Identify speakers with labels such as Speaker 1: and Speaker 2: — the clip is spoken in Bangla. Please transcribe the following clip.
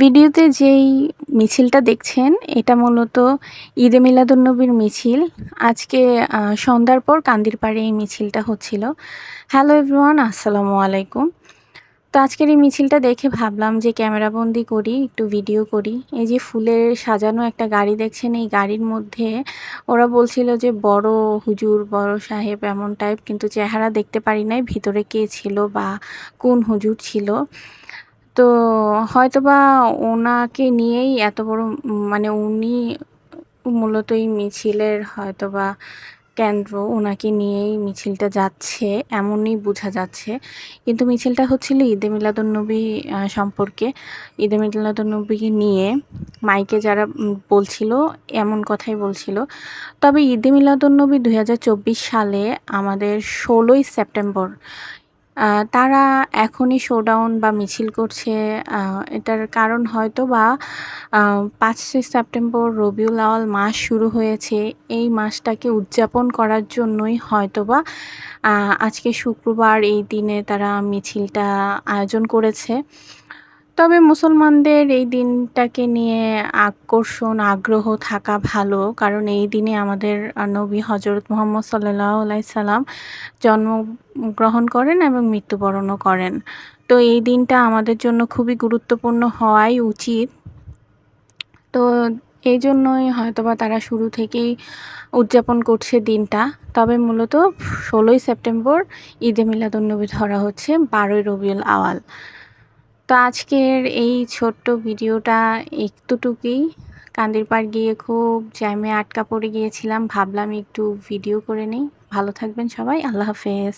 Speaker 1: ভিডিওতে যেই মিছিলটা দেখছেন, এটা মূলত ঈদে মিলাদুন্নবীর মিছিল। আজকে সন্ধ্যার পর কান্দির পাড়ে এই মিছিলটা হচ্ছিল। হ্যালো এভরিওয়ান, আসসালামু আলাইকুম। তো আজকের এই মিছিলটা দেখে ভাবলাম যে ক্যামেরাবন্দি করি, একটু ভিডিও করি। এই যে ফুলের সাজানো একটা গাড়ি দেখছেন, এই গাড়ির মধ্যে ওরা বলছিল যে বড় হুজুর, বড় সাহেব এমন টাইপ কিন্তু চেহারা দেখতে পারি নাই ভিতরে কে ছিল বা কোন হুজুর ছিল। তো হয়তোবা ওনাকে নিয়েই এত বড় মানে উনি মূলত এই মিছিলের হয়তোবা কেন্দ্র ওনাকে নিয়েই মিছিলটা যাচ্ছে, এমনই বোঝা যাচ্ছে। কিন্তু মিছিলটা হচ্ছিল ঈদে মিলাদুন্নবী সম্পর্কে। ঈদে মিলাদুন্নবীকে নিয়ে মাইকে যারা বলছিল, এমন কথাই বলছিল। তবে ঈদে মিলাদুন্নবী দুই সালে আমাদের ষোলোই সেপ্টেম্বর তারা এখনই শোডাউন বা মিছিল করছে। এটার কারণ হয়তো বা পাঁচই সেপ্টেম্বর রবিউল আওয়াল মাস শুরু হয়েছে। এই মাসটাকে উদযাপন করার জন্যই হয়তোবা আজকে শুক্রবার এই দিনে তারা মিছিলটা আয়োজন করেছে। তবে মুসলমানদের এই দিনটাকে নিয়ে আকর্ষণ, আগ্রহ থাকা ভালো। কারণ এই দিনে আমাদের নবী হজরত মোহাম্মদ সাল্লাহ সাল্লাম জন্মগ্রহণ করেন এবং মৃত্যুবরণও করেন। তো এই দিনটা আমাদের জন্য খুবই গুরুত্বপূর্ণ হওয়াই উচিত। তো এই জন্যই হয়তোবা তারা শুরু থেকেই উদযাপন করছে দিনটা। তবে মূলত ষোলোই সেপ্টেম্বর ঈদে মিলাদুন্নবী ধরা হচ্ছে বারোই রবিউল আওয়াল। তো আজকের এই ছোট্ট ভিডিওটা একটুটুকুই। কান্দির পাড় গিয়ে খুব জ্যামে আটকা পড়ে গিয়েছিলাম, ভাবলাম একটু ভিডিও করে নেই। ভালো থাকবেন সবাই, আল্লাহ হাফেজ।